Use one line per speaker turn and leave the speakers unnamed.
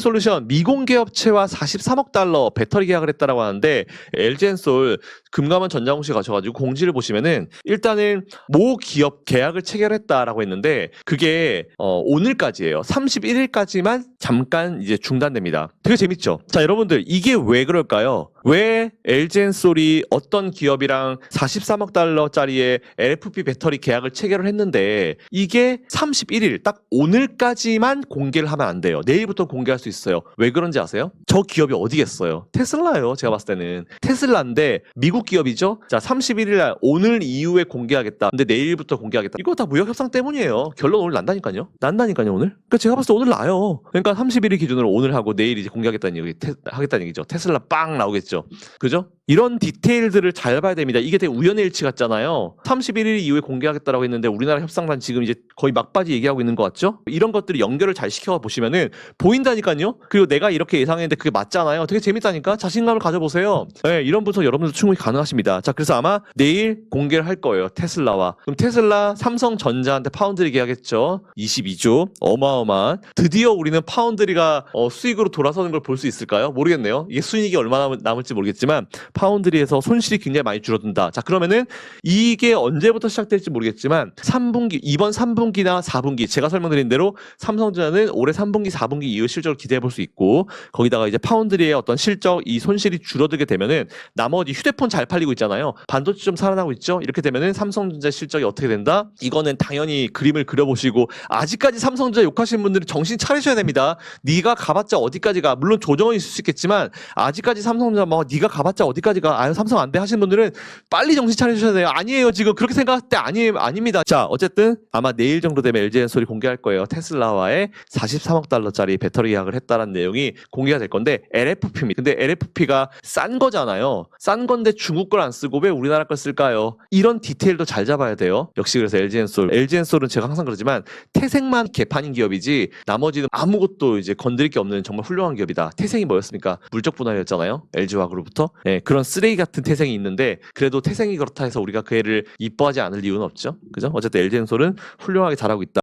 솔루션 미공개 업체와 43억 달러 배터리 계약을 했다라고 하는데 LG엔솔 금감원 전장실 가셔가지고 공지를 보시면은 일단은 모 기업 계약을 체결했다라고 했는데 그게 어, 오늘까지예요. 31일까지만 잠깐 이제 중단됩니다. 되게 재밌죠? 자 여러분들 이게 왜 그럴까요? 왜 LG엔솔이 어떤 기업이랑 43억 달러짜리의 LFP 배터리 계약을 체결을 했는데 이게 31일 딱 오늘까지만 공개를 하면 안 돼요. 내일부터 공개할 수 있어요. 왜 그런지 아세요? 저 기업이 어디겠어요? 테슬라요. 제가 봤을 때는 테슬라인데 미국 기업이죠. 자 31일 날 오늘 이후에 공개하겠다. 근데 내일부터 공개하겠다. 이거 다 무역 협상 때문이에요. 결론 오늘 난다니까요. 난다니까요 오늘. 그러니까 제가 봤을 때 오늘 나요. 그러니까 31일 기준으로 오늘 하고 내일 이제 공개하겠다는 얘기 테- 하겠다는 얘기죠. 테슬라 빵 나오겠죠. 그죠? 이런 디테일들을 잘 봐야 됩니다. 이게 되게 우연의 일치 같잖아요. 31일 이후에 공개하겠다라고 했는데 우리나라 협상단 지금 이제 거의 막바지 얘기하고 있는 것 같죠? 이런 것들이 연결을 잘 시켜 보시면은 보인다니까요. 그리고 내가 이렇게 예상했는데 그게 맞잖아요. 되게 재밌다니까. 자신감을 가져보세요. 네, 이런 분석 여러분들 충분히 가능하십니다. 자, 그래서 아마 내일 공개를 할 거예요. 테슬라와. 그럼 테슬라 삼성전자한테 파운드리 계약했죠. 22조. 어마어마한. 드디어 우리는 파운드리가 어, 수익으로 돌아서는 걸 볼 수 있을까요? 모르겠네요. 이게 수익이 얼마나 남- 남을지 모르겠지만 파운드리에서 손실이 굉장히 많이 줄어든다. 자, 그러면은 이게 언제부터 시작될지 모르겠지만 3분기 이번 3분기나 4분기 제가 설명드린 대로 삼성전자는 올해 3분기, 4분기 이후 실적을 기대해 볼 수 있고 거기다가 이제 파운드리의 어떤 실적 이 손실이 줄어들게 되면은 나머지 휴대폰 잘 팔리고 있잖아요. 반도체 좀 살아나고 있죠. 이렇게 되면은 삼성전자 실적이 어떻게 된다? 이거는 당연히 그림을 그려보시고 아직까지 삼성전자 욕하시는 분들은 정신 차리셔야 됩니다. 네가 가봤자 어디까지 가 물론 조정은 있을 수 있겠지만 아직까지 삼성전자 뭐 네가 가봤자 어디까지 가 아유 삼성 안 돼 하시는 분들은 빨리 정신 차리셔야 돼요. 아니에요 지금 그렇게 생각할 때 아니 아닙니다. 자 어쨌든 아마 내일 정도 되면 LG 소리 공개할 거예요. 테슬라와의 43억 달러짜리 배터리 계약을 했다는 내용이 공개가 될 건데 LFP입니다. 근데 LFP가 싼 거잖아요. 싼 건데 중국 걸 안 쓰고 왜 우리나라 걸 쓸까요? 이런 디테일도 잘 잡아야 돼요. 역시 그래서 LG엔솔, LG엔솔은 제가 항상 그러지만 태생만 개판인 기업이지 나머지는 아무것도 이제 건드릴 게 없는 정말 훌륭한 기업이다. 태생이 뭐였습니까? 물적 분할이었잖아요. LG화학으로부터. 네, 그런 쓰레기 같은 태생이 있는데 그래도 태생이 그렇다 해서 우리가 그 애를 이뻐하지 않을 이유는 없죠. 그죠? 어쨌든 LG엔솔은 훌륭하게 잘하고 있다.